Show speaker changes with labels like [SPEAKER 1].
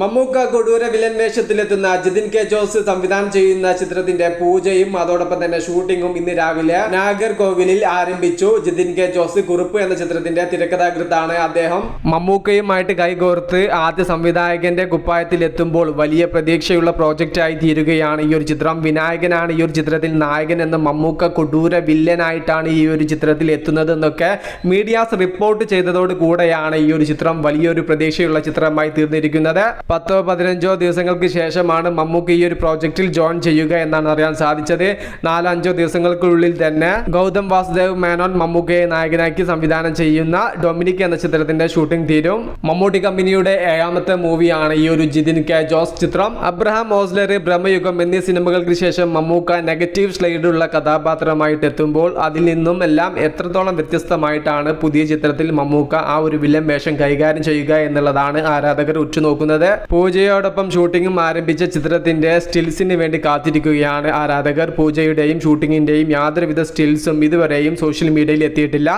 [SPEAKER 1] മമ്മൂക്ക കൊടൂര വില്ലൻ വേഷത്തിലെത്തുന്ന ജിതിൻ കെ ജോസ് സംവിധാനം ചെയ്യുന്ന ചിത്രത്തിന്റെ പൂജയും അതോടൊപ്പം തന്നെ ഷൂട്ടിങ്ങും ഇന്ന് രാവിലെ നാഗർകോവിലിൽ ആരംഭിച്ചു. ജിതിൻ കെ ജോസ് കുറിപ്പ് എന്ന ചിത്രത്തിന്റെ തിരക്കഥാകൃത്താണ് അദ്ദേഹം. മമ്മൂക്കയുമായിട്ട് കൈകോർത്ത് ആദ്യ സംവിധായകന്റെ കുപ്പായത്തിൽ എത്തുമ്പോൾ വലിയ പ്രതീക്ഷയുള്ള പ്രോജക്റ്റായി തീരുകയാണ് ഈ ഒരു ചിത്രം. വിനായകനാണ് ഈ ഒരു ചിത്രത്തിൽ നായകൻ എന്ന് മമ്മൂക്ക കൊടൂര വില്ലനായിട്ടാണ് ഈ ഒരു ചിത്രത്തിൽ എത്തുന്നത് എന്നൊക്കെ മീഡിയാസ് റിപ്പോർട്ട് ചെയ്തതോട് കൂടെയാണ് ഈ ഒരു ചിത്രം വലിയൊരു പ്രതീക്ഷയുള്ള ചിത്രമായി തീർന്നിരിക്കുന്നത്. പത്തോ പതിനഞ്ചോ ദിവസങ്ങൾക്ക് ശേഷമാണ് മമ്മൂക്ക് ഈ ഒരു പ്രോജക്റ്റിൽ ജോയിൻ ചെയ്യുക എന്നാണ് അറിയാൻ സാധിച്ചത്. നാലഞ്ചോ ദിവസങ്ങൾക്കുള്ളിൽ തന്നെ ഗൗതം വാസുദേവ് മേനോൻ മമ്മൂക്കയെ നായകനാക്കി സംവിധാനം ചെയ്യുന്ന ഡൊമിനിക് എന്ന ചിത്രത്തിന്റെ ഷൂട്ടിംഗ് തീരും. മമ്മൂട്ടി കമ്പനിയുടെ ഏഴാമത്തെ മൂവിയാണ് ഈ ഒരു ജിതിൻ കെ ജോസ് ചിത്രം. അബ്രഹാം ഓസ്ലർ ബ്രഹ്മയുഗം എന്നീ സിനിമകൾക്ക് ശേഷം മമ്മൂക്ക നെഗറ്റീവ് സ്ലൈഡുള്ള കഥാപാത്രമായിട്ട് എത്തുമ്പോൾ അതിൽ നിന്നും എല്ലാം എത്രത്തോളം വ്യത്യസ്തമായിട്ടാണ് പുതിയ ചിത്രത്തിൽ മമ്മൂക്ക ആ ഒരു വില്ലൻ വേഷം കൈകാര്യം ചെയ്യുക എന്നുള്ളതാണ് ആരാധകർ ഉറ്റുനോക്കുന്നത്. പൂജയോടൊപ്പം ഷൂട്ടിങ്ങും ആരംഭിച്ച ചിത്രത്തിന്റെ സ്റ്റിൽസിന് വേണ്ടി കാത്തിരിക്കുകയാണ് ആരാധകർ. പൂജയുടെയും ഷൂട്ടിങ്ങിന്റെയും യാതൊരുവിധ സ്റ്റിൽസും ഇതുവരെയും സോഷ്യൽ മീഡിയയിൽ എത്തിയിട്ടില്ല.